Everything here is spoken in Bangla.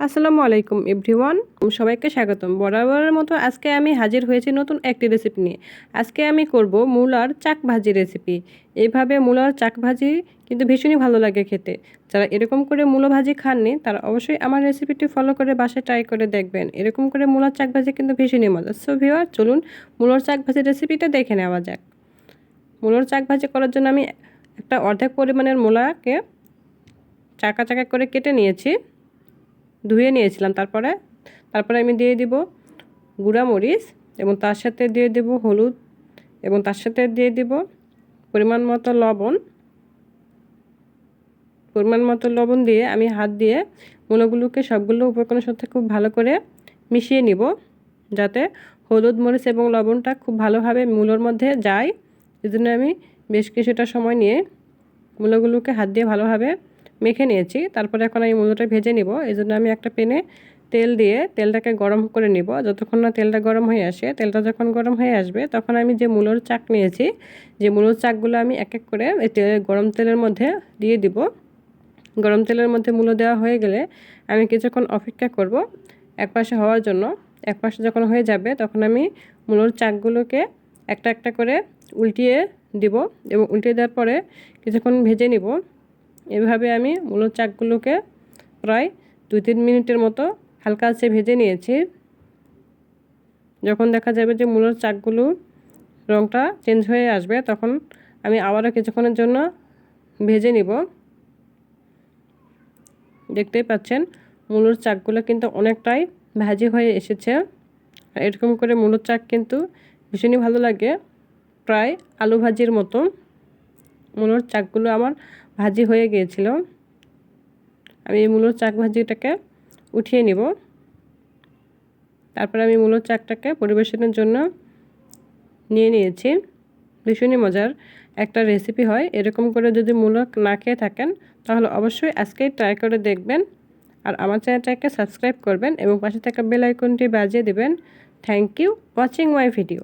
আসসালামু আলাইকুম এভরিওয়ান। সবাইকে স্বাগতম। বরাবরের মতো আজকে আমি হাজির হয়েছি নতুন একটি রেসিপি নিয়ে। আজকে আমি করব মূলার চাক ভাজি রেসিপি এইভাবে মূলার চাক ভাজি কিন্তু ভীষণই ভালো লাগে খেতে। যারা এরকম করে মূলো ভাজি খাননি, তারা অবশ্যই আমার রেসিপিটি ফলো করে বাসায় ট্রাই করে দেখবেন। এরকম করে মূলার চাক ভাজি কিন্তু ভীষণই মজা। সো ভিওয়ার চলুন মূলার চাক ভাজি রেসিপিটা দেখে নেওয়া যাক। মূলোর চাক ভাজি করার জন্য আমি একটা অর্ধেক পরিমাণের মূলাকে চাকা চাকা করে কেটে নিয়েছি। ধুয়ে নিয়েছিলাম। তারপরে তারপরে আমি দিয়ে দিব গুঁড়া মরিচ এবং তার সাথে দিয়ে দেব হলুদ এবং তার সাথে দিয়ে দিব পরিমাণ মতো লবণ। পরিমাণ মতো লবণ দিয়ে আমি হাত দিয়ে মূলগুলোকে সবগুলো উপকরণের সাথে খুব ভালো করে মিশিয়ে নিব যাতে হলুদ, মরিচ এবং লবণটা খুব ভালোভাবে মূলোর মধ্যে যায়। এই জন্য আমি বেশ কিছুটা সময় নিয়ে মূলগুলোকে হাত দিয়ে ভালোভাবে মেখে নিয়েছি। তারপরে এখন আমি মূলোটা ভেজে নিব। এই জন্য আমি একটা পেনে তেল দিয়ে তেলটাকে গরম করে নিব। যতক্ষণ না তেলটা গরম হয়ে আসে, তেলটা যখন গরম হয়ে আসবে, তখন আমি যে মূলোর চাক নিয়েছি, যে মূলোর চাকগুলো আমি এক এক করে এই তেল, গরম তেলের মধ্যে দিয়ে দিব। গরম তেলের মধ্যে মূলো দেওয়া হয়ে গেলে আমি কিছুক্ষণ অপেক্ষা করব এক পাশে হওয়ার জন্য। এক পাশে যখন হয়ে যাবে, তখন আমি মূলোর চাকগুলোকে একটা একটা করে উল্টিয়ে দিব এবং উল্টিয়ে দেওয়ার পরে কিছুক্ষণ ভেজে নিব। এভাবে আমি মূলোর চাকগুলোকে প্রায় দুই তিন মিনিটের মতো হালকা আছে ভেজে নিয়েছি। যখন দেখা যাবে যে মূলোর চাকগুলো রঙটা চেঞ্জ হয়ে আসবে, তখন আমি আবারও কিছুক্ষণের জন্য ভেজে নিব। দেখতেই পাচ্ছেন, মূলোর চাকগুলো কিন্তু অনেকটাই ভাজি হয়ে এসেছে। এরকম করে মূলোর চাক কিন্তু ভীষণই ভালো লাগে, প্রায় আলু ভাজির মতো। মূলোর চাকগুলো আমার ভাজি হয়ে গিয়েছিল। আমি এই মূলোর চাক ভাজিটাকে উঠিয়ে নিব। তারপরে আমি মূলোর চাকটাকে পরিবেশনের জন্য নিয়ে নিয়েছি। ভীষণই মজার একটা রেসিপি হয়। এরকম করে যদি মূলো না খেয়ে থাকেন, তাহলে অবশ্যই আজকেই ট্রাই করে দেখবেন। আর আমার চ্যানেলটাকে সাবস্ক্রাইব করবেন এবং পাশে থাকা বেল আইকনটি বাজিয়ে দেবেন। Thank you watching my video